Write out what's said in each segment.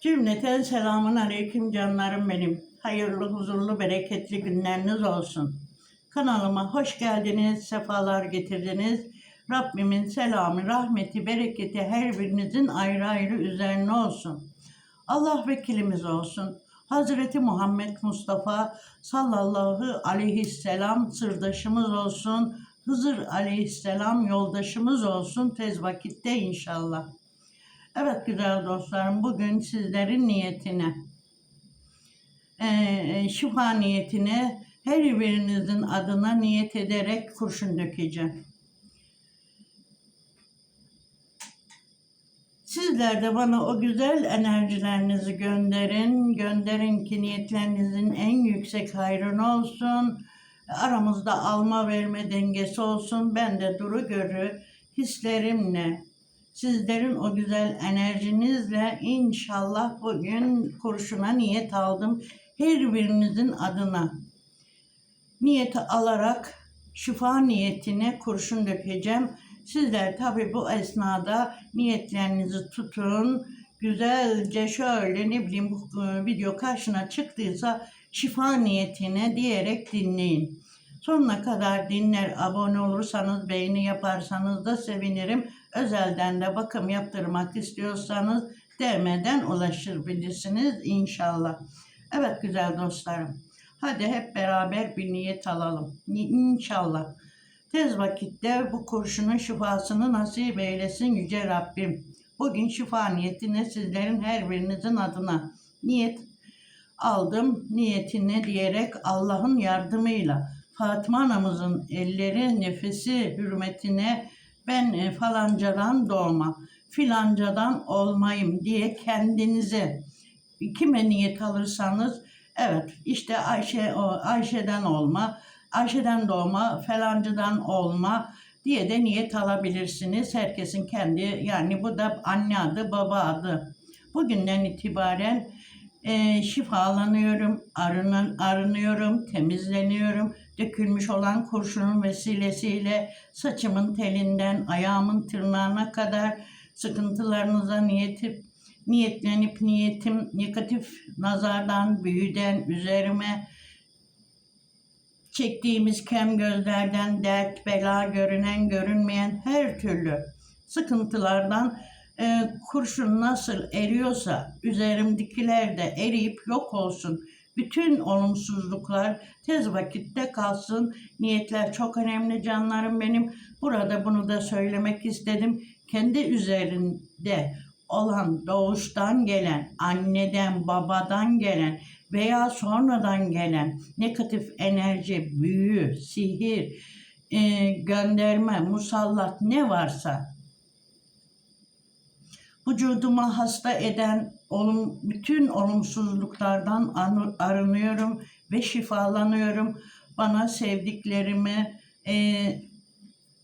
Cümleten selamun aleyküm canlarım benim. Hayırlı, huzurlu, bereketli günleriniz olsun. Kanalıma hoş geldiniz, sefalar getirdiniz. Rabbimin selamı, rahmeti, bereketi her birinizin ayrı ayrı üzerine olsun. Allah vekilimiz olsun. Hazreti Muhammed Mustafa sallallahu aleyhisselam sırdaşımız olsun. Hızır aleyhisselam yoldaşımız olsun tez vakitte inşallah. Evet güzel dostlarım bugün sizlerin niyetine, eee, şifa niyetine her birinizin adına niyet ederek kurşun dökeceğim. Sizler de bana o güzel enerjilerinizi gönderin. Gönderin ki niyetlerinizin en yüksek hayrını olsun. Aramızda alma verme dengesi olsun. Ben de duru görü hislerimle, sizlerin o güzel enerjinizle inşallah bugün kurşuna niyet aldım. Her birinizin adına niyeti alarak şifa niyetine kurşun dökeceğim. Sizler tabi bu esnada niyetlerinizi tutun. Güzelce şöyle ne bileyim bu e, video karşına çıktıysa şifa niyetine diyerek dinleyin. Sonuna kadar dinler, abone olursanız, beğeni yaparsanız da sevinirim. Özelden de bakım yaptırmak istiyorsanız DM'den ulaşabilirsiniz inşallah. Evet güzel dostlarım. Hadi hep beraber bir niyet alalım. İnşallah. Tez vakitte bu kurşunun şifasını nasip eylesin Yüce Rabbim. Bugün şifa niyetine sizlerin her birinizin adına niyet aldım. Niyetine diyerek Allah'ın yardımıyla Fatıma anamızın elleri nefesi hürmetine ben e, falancadan doğma, filancadan olmayım diye kendinize kime niyet alırsanız evet işte Ayşe Ayşe'den olma, Ayşe'den doğma, falancıdan olma diye de niyet alabilirsiniz. Herkesin kendi yani bu da anne adı, baba adı. Bugünden itibaren e, şifalanıyorum, arının, arınıyorum, temizleniyorum. Dökülmüş olan kurşunun vesilesiyle saçımın telinden ayağımın tırnağına kadar sıkıntılarınıza niyetip niyetlenip niyetim negatif nazardan, büyüden üzerime çektiğimiz kem gözlerden dert, bela, görünen, görünmeyen her türlü sıkıntılardan e, kurşun nasıl eriyorsa üzerimdekiler de eriyip yok olsun. Bütün olumsuzluklar tez vakitte kalsın. Niyetler çok önemli canlarım benim. Burada bunu da söylemek istedim. Kendi üzerinde olan doğuştan gelen, anneden, babadan gelen veya sonradan gelen negatif enerji, büyü, sihir, e, gönderme, musallat ne varsa vücuduma hasta eden olum, bütün olumsuzluklardan arınıyorum ve şifalanıyorum. Bana sevdiklerimi, e,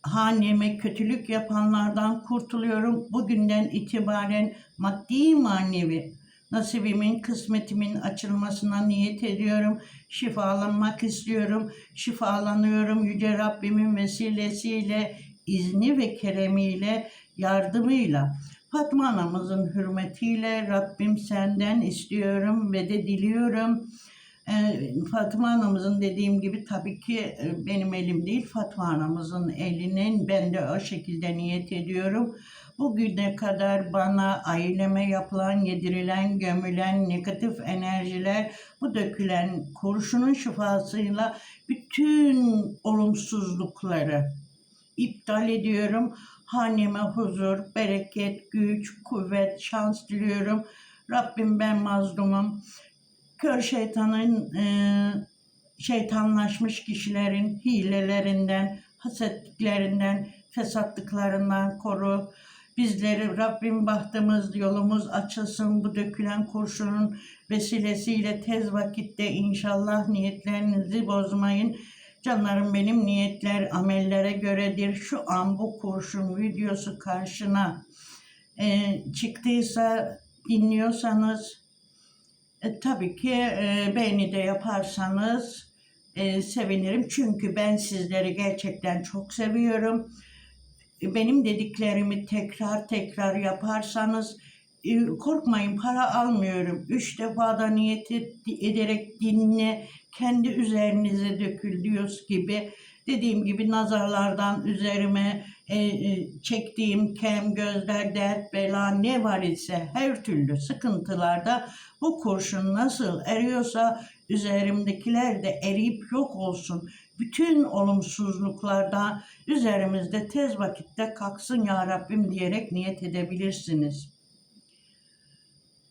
haneme kötülük yapanlardan kurtuluyorum. Bugünden itibaren maddi manevi nasibimin, kısmetimin açılmasına niyet ediyorum. Şifalanmak istiyorum. Şifalanıyorum Yüce Rabbimin vesilesiyle, izni ve keremiyle, yardımıyla. Fatma anamızın hürmetiyle Rabbim senden istiyorum ve de diliyorum. Ee, Fatma anamızın dediğim gibi tabii ki e, benim elim değil Fatma anamızın elinin ben de o şekilde niyet ediyorum. Bugüne kadar bana aileme yapılan, yedirilen, gömülen negatif enerjiler, bu dökülen kurşunun şifasıyla bütün olumsuzlukları iptal ediyorum. Haneme huzur, bereket, güç, kuvvet, şans diliyorum. Rabbim ben mazlumum. Kör şeytanın, e, şeytanlaşmış kişilerin hilelerinden, hasetliklerinden, fesatlıklarından koru. Bizleri Rabbim bahtımız, yolumuz açılsın bu dökülen kurşunun vesilesiyle tez vakitte inşallah niyetlerinizi bozmayın. Canlarım benim niyetler amellere göredir. Şu an bu kurşun videosu karşına e, çıktıysa dinliyorsanız e, tabii ki e, beğeni de yaparsanız e, sevinirim. Çünkü ben sizleri gerçekten çok seviyorum. Benim dediklerimi tekrar tekrar yaparsanız e, korkmayın para almıyorum. Üç defa da niyet et- ederek dinle kendi üzerinize dökül diyoruz gibi. Dediğim gibi nazarlardan üzerime e, e, çektiğim kem, gözler, dert, bela ne var ise her türlü sıkıntılarda bu kurşun nasıl eriyorsa üzerimdekiler de eriyip yok olsun. Bütün olumsuzluklardan üzerimizde tez vakitte kalksın ya Rabbim diyerek niyet edebilirsiniz.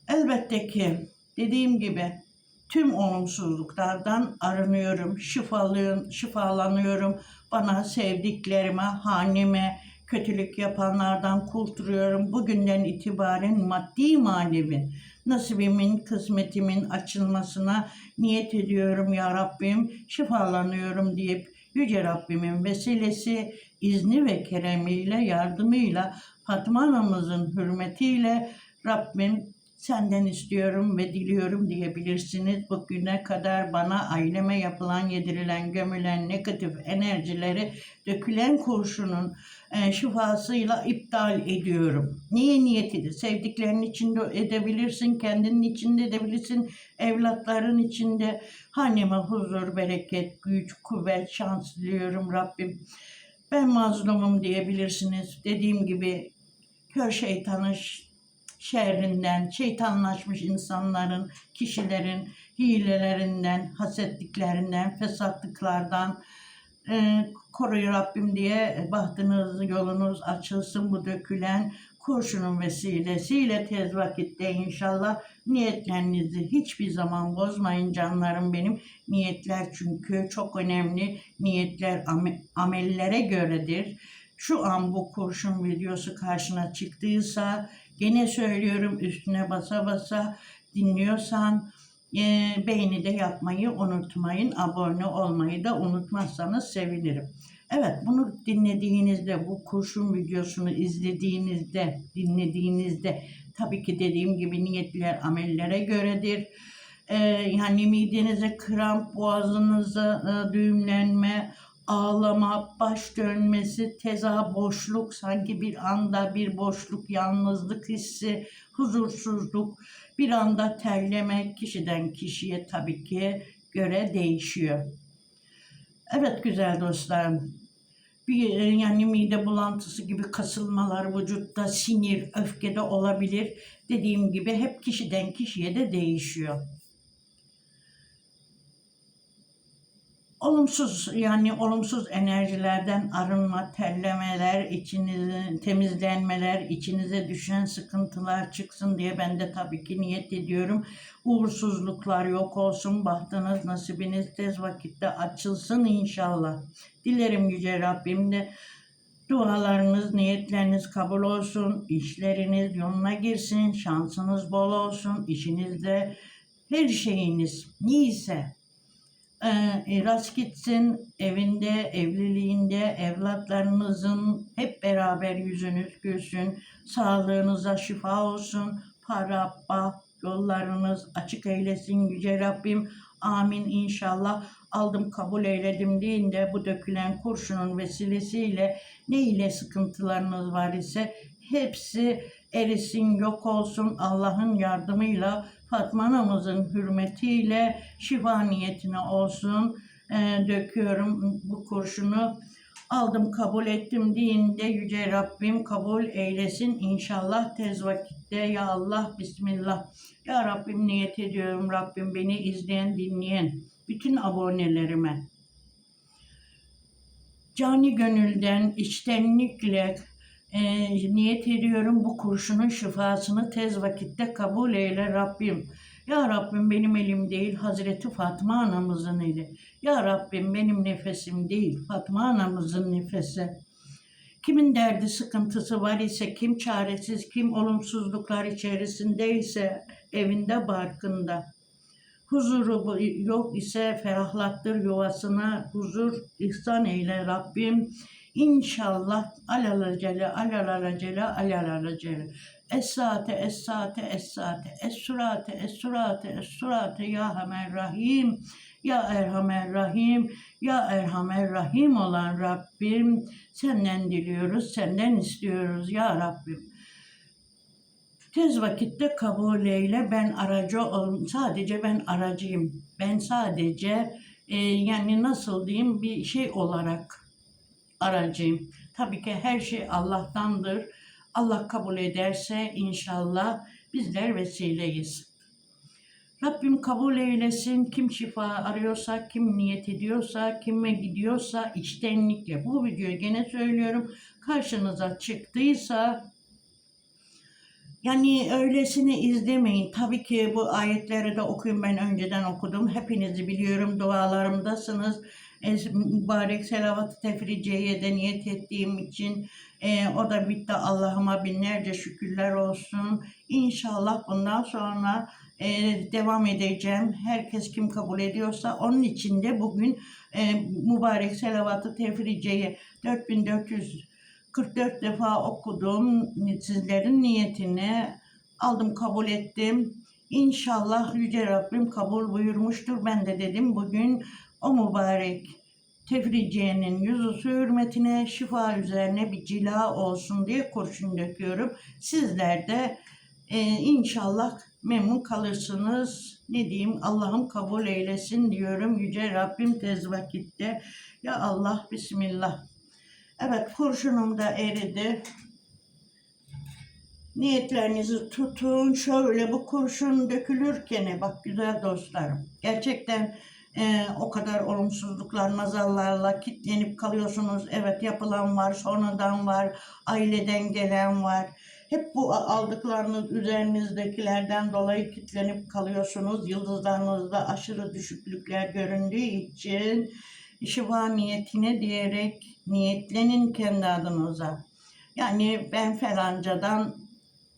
Elbette ki dediğim gibi tüm olumsuzluklardan arınıyorum, şifalıyım, şifalanıyorum. Bana sevdiklerime, haneme, kötülük yapanlardan kurtuluyorum. Bugünden itibaren maddi manevi nasibimin, kısmetimin açılmasına niyet ediyorum ya Rabbim. Şifalanıyorum deyip Yüce Rabbimin vesilesi, izni ve keremiyle, yardımıyla, Fatma anamızın hürmetiyle Rabbim senden istiyorum ve diliyorum diyebilirsiniz. Bugüne kadar bana aileme yapılan, yedirilen, gömülen negatif enerjileri dökülen kurşunun e, şifasıyla iptal ediyorum. Niye niyetidir? Sevdiklerinin içinde edebilirsin, kendinin içinde edebilirsin, evlatların içinde. Haneme huzur, bereket, güç, kuvvet, şans diliyorum Rabbim. Ben mazlumum diyebilirsiniz. Dediğim gibi kör şeytanın ş- şerrinden, şeytanlaşmış insanların, kişilerin hilelerinden, hasetliklerinden, fesatlıklardan e, koruyu Rabbim diye bahtınız, yolunuz açılsın bu dökülen kurşunun vesilesiyle tez vakitte inşallah niyetlerinizi hiçbir zaman bozmayın canlarım benim. Niyetler çünkü çok önemli. Niyetler ame- amellere göredir. Şu an bu kurşun videosu karşına çıktıysa gene söylüyorum üstüne basa basa dinliyorsan e, beğeni de yapmayı unutmayın. Abone olmayı da unutmazsanız sevinirim. Evet bunu dinlediğinizde, bu kurşun videosunu izlediğinizde, dinlediğinizde tabii ki dediğim gibi niyetler amellere göredir. Ee, yani midenize kramp, boğazınıza e, düğümlenme, ağlama, baş dönmesi, teza boşluk, sanki bir anda bir boşluk, yalnızlık hissi, huzursuzluk, bir anda terleme kişiden kişiye tabii ki göre değişiyor. Evet güzel dostlarım. Bir, yani mide bulantısı gibi kasılmalar vücutta sinir, öfkede olabilir. Dediğim gibi hep kişiden kişiye de değişiyor. Olumsuz yani olumsuz enerjilerden arınma, terlemeler, içinizin temizlenmeler, içinize düşen sıkıntılar çıksın diye ben de tabii ki niyet ediyorum. Uğursuzluklar yok olsun, bahtınız, nasibiniz tez vakitte açılsın inşallah. Dilerim Yüce Rabbim de dualarınız, niyetleriniz kabul olsun, işleriniz yoluna girsin, şansınız bol olsun, işinizde her şeyiniz neyse e, rast gitsin, evinde, evliliğinde, evlatlarınızın hep beraber yüzünüz gülsün, sağlığınıza şifa olsun, para, bah, yollarınız açık eylesin Yüce Rabbim. Amin inşallah. Aldım kabul eyledim deyin de bu dökülen kurşunun vesilesiyle ne ile sıkıntılarınız var ise hepsi erisin yok olsun Allah'ın yardımıyla Fatma anamızın hürmetiyle şifa niyetine olsun Ee, döküyorum bu kurşunu. Aldım kabul ettim deyinde yüce Rabbim kabul eylesin inşallah tez vakitte. Ya Allah Bismillah. Ya Rabbim niyet ediyorum Rabbim beni izleyen dinleyen bütün abonelerime. Cani gönülden içtenlikle e, niyet ediyorum bu kurşunun şifasını tez vakitte kabul eyle Rabbim. Ya Rabbim benim elim değil Hazreti Fatma anamızın eli. Ya Rabbim benim nefesim değil Fatma anamızın nefesi. Kimin derdi sıkıntısı var ise, kim çaresiz, kim olumsuzluklar içerisindeyse evinde barkında. Huzuru yok ise ferahlattır yuvasına huzur ihsan eyle Rabbim. İnşallah alalacele alalacele alalacele. Es-saate es-saate es-saate es-surate es-surate es-surate ya Hamer Rahim ya Erhamer Rahim ya Erhamer Rahim olan Rabbim senden diliyoruz senden istiyoruz ya Rabbim. Tez vakitte kabul eyle ben aracı ol sadece ben aracıyım. Ben sadece e, yani nasıl diyeyim bir şey olarak aracıyım. Tabii ki her şey Allah'tandır. Allah kabul ederse inşallah bizler vesileyiz. Rabbim kabul eylesin. Kim şifa arıyorsa, kim niyet ediyorsa, kime gidiyorsa içtenlikle. Bu videoyu gene söylüyorum. Karşınıza çıktıysa yani öylesini izlemeyin. Tabii ki bu ayetleri de okuyun. Ben önceden okudum. Hepinizi biliyorum. Dualarımdasınız. Mübarek selavat-ı tefriceye de niyet ettiğim için e, o da bitti. Allah'ıma binlerce şükürler olsun. İnşallah bundan sonra e, devam edeceğim. Herkes kim kabul ediyorsa onun için de bugün e, mübarek selavat-ı tefriceye 4444 defa okudum. Sizlerin niyetini aldım kabul ettim. İnşallah Yüce Rabbim kabul buyurmuştur. Ben de dedim bugün o mübarek tefriciyenin yüzü hürmetine şifa üzerine bir cila olsun diye kurşun döküyorum. Sizler de e, inşallah memnun kalırsınız. Ne diyeyim Allah'ım kabul eylesin diyorum. Yüce Rabbim tez vakitte. Ya Allah Bismillah. Evet kurşunum da eridi. Niyetlerinizi tutun. Şöyle bu kurşun dökülürken bak güzel dostlarım. Gerçekten e, o kadar olumsuzluklar, nazarlarla kitlenip kalıyorsunuz. Evet yapılan var, sonradan var, aileden gelen var. Hep bu aldıklarınız üzerinizdekilerden dolayı kitlenip kalıyorsunuz. Yıldızlarınızda aşırı düşüklükler göründüğü için şifa niyetine diyerek niyetlenin kendi adınıza. Yani ben falancadan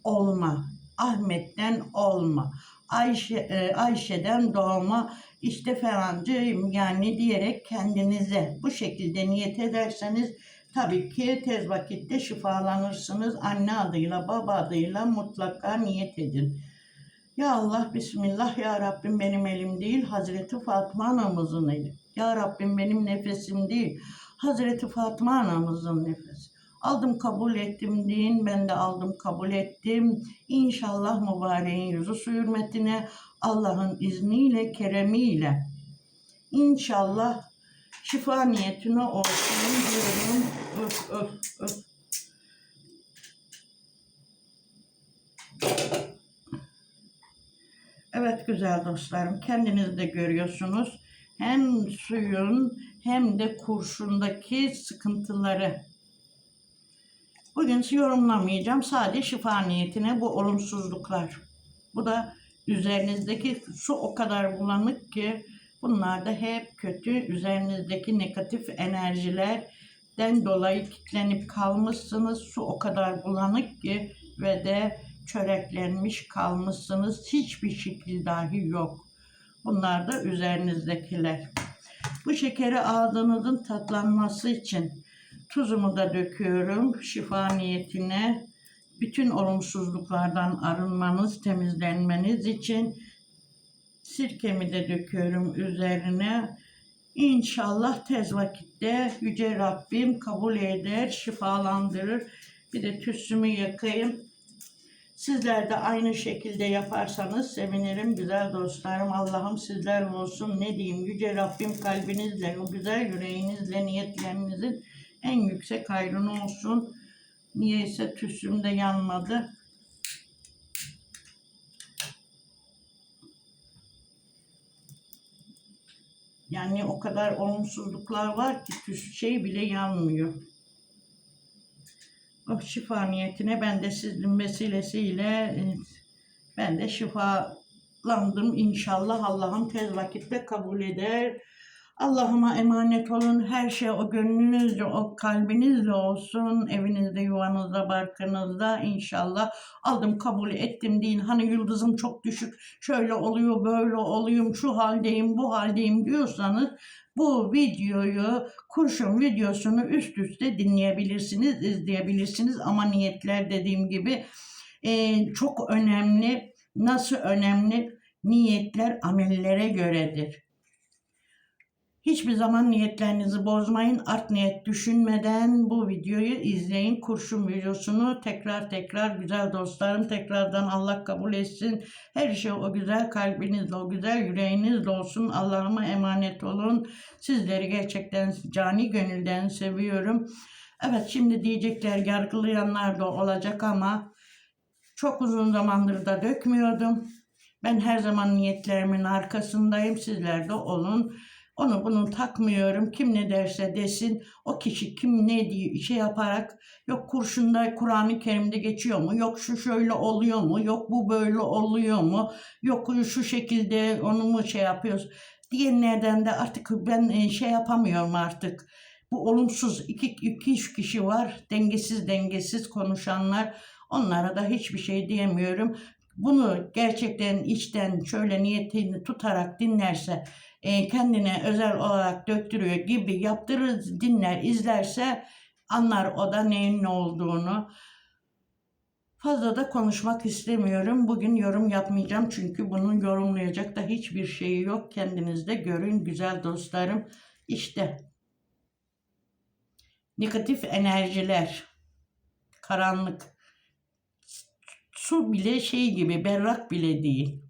olma, Ahmet'ten olma, Ayşe, e, Ayşe'den doğma, işte falancayım yani diyerek kendinize bu şekilde niyet ederseniz tabii ki tez vakitte şifalanırsınız. Anne adıyla, baba adıyla mutlaka niyet edin. Ya Allah, Bismillah, Ya Rabbim benim elim değil, Hazreti Fatıma anamızın eli. Ya Rabbim benim nefesim değil, Hazreti Fatıma anamızın nefesi. Aldım kabul ettim deyin, ben de aldım kabul ettim. İnşallah mübareğin yüzü su hürmetine, Allah'ın izniyle, keremiyle. İnşallah şifa niyetine olsun diyorum. Öf öf öf. Evet güzel dostlarım, kendiniz de görüyorsunuz. Hem suyun hem de kurşundaki sıkıntıları. Bugün yorumlamayacağım. Sadece şifa niyetine bu olumsuzluklar. Bu da üzerinizdeki su o kadar bulanık ki bunlar da hep kötü. Üzerinizdeki negatif enerjilerden dolayı kilitlenip kalmışsınız. Su o kadar bulanık ki ve de çöreklenmiş kalmışsınız. Hiçbir şekil dahi yok. Bunlar da üzerinizdekiler. Bu şekeri ağzınızın tatlanması için tuzumu da döküyorum şifa niyetine. Bütün olumsuzluklardan arınmanız, temizlenmeniz için sirkemi de döküyorum üzerine. İnşallah tez vakitte Yüce Rabbim kabul eder, şifalandırır. Bir de tütsümü yakayım. Sizler de aynı şekilde yaparsanız sevinirim güzel dostlarım. Allah'ım sizler olsun. Ne diyeyim Yüce Rabbim kalbinizle, o güzel yüreğinizle niyetlerinizin en yüksek hayrını olsun. Niyeyse tüsüm de yanmadı. Yani o kadar olumsuzluklar var ki tüs şey bile yanmıyor. Oh şifa niyetine ben de sizin vesilesiyle e, ben de şifalandım inşallah Allah'ım tez vakitte kabul eder. Allah'ıma emanet olun. Her şey o gönlünüzle, o kalbinizle olsun. Evinizde, yuvanızda, barkınızda inşallah. Aldım, kabul ettim deyin. Hani yıldızım çok düşük, şöyle oluyor, böyle oluyorum, şu haldeyim, bu haldeyim diyorsanız bu videoyu, kurşun videosunu üst üste dinleyebilirsiniz, izleyebilirsiniz. Ama niyetler dediğim gibi e, çok önemli. Nasıl önemli? Niyetler amellere göredir. Hiçbir zaman niyetlerinizi bozmayın. Art niyet düşünmeden bu videoyu izleyin. Kurşun videosunu tekrar tekrar güzel dostlarım tekrardan Allah kabul etsin. Her şey o güzel kalbinizle, o güzel yüreğinizle olsun. Allah'ıma emanet olun. Sizleri gerçekten cani gönülden seviyorum. Evet şimdi diyecekler yargılayanlar da olacak ama çok uzun zamandır da dökmüyordum. Ben her zaman niyetlerimin arkasındayım. Sizler de olun. Onu bunu takmıyorum. Kim ne derse desin. O kişi kim ne diye şey yaparak yok kurşunda Kur'an-ı Kerim'de geçiyor mu? Yok şu şöyle oluyor mu? Yok bu böyle oluyor mu? Yok şu şekilde onu mu şey yapıyoruz? Diğerlerden de artık ben e, şey yapamıyorum artık. Bu olumsuz iki, iki üç kişi var. Dengesiz dengesiz konuşanlar. Onlara da hiçbir şey diyemiyorum. Bunu gerçekten içten şöyle niyetini tutarak dinlerse, e, kendine özel olarak döktürüyor gibi yaptırır, dinler, izlerse anlar o da neyin ne olduğunu. Fazla da konuşmak istemiyorum. Bugün yorum yapmayacağım çünkü bunun yorumlayacak da hiçbir şeyi yok. Kendiniz de görün güzel dostlarım. İşte negatif enerjiler, karanlık, su bile şey gibi berrak bile değil.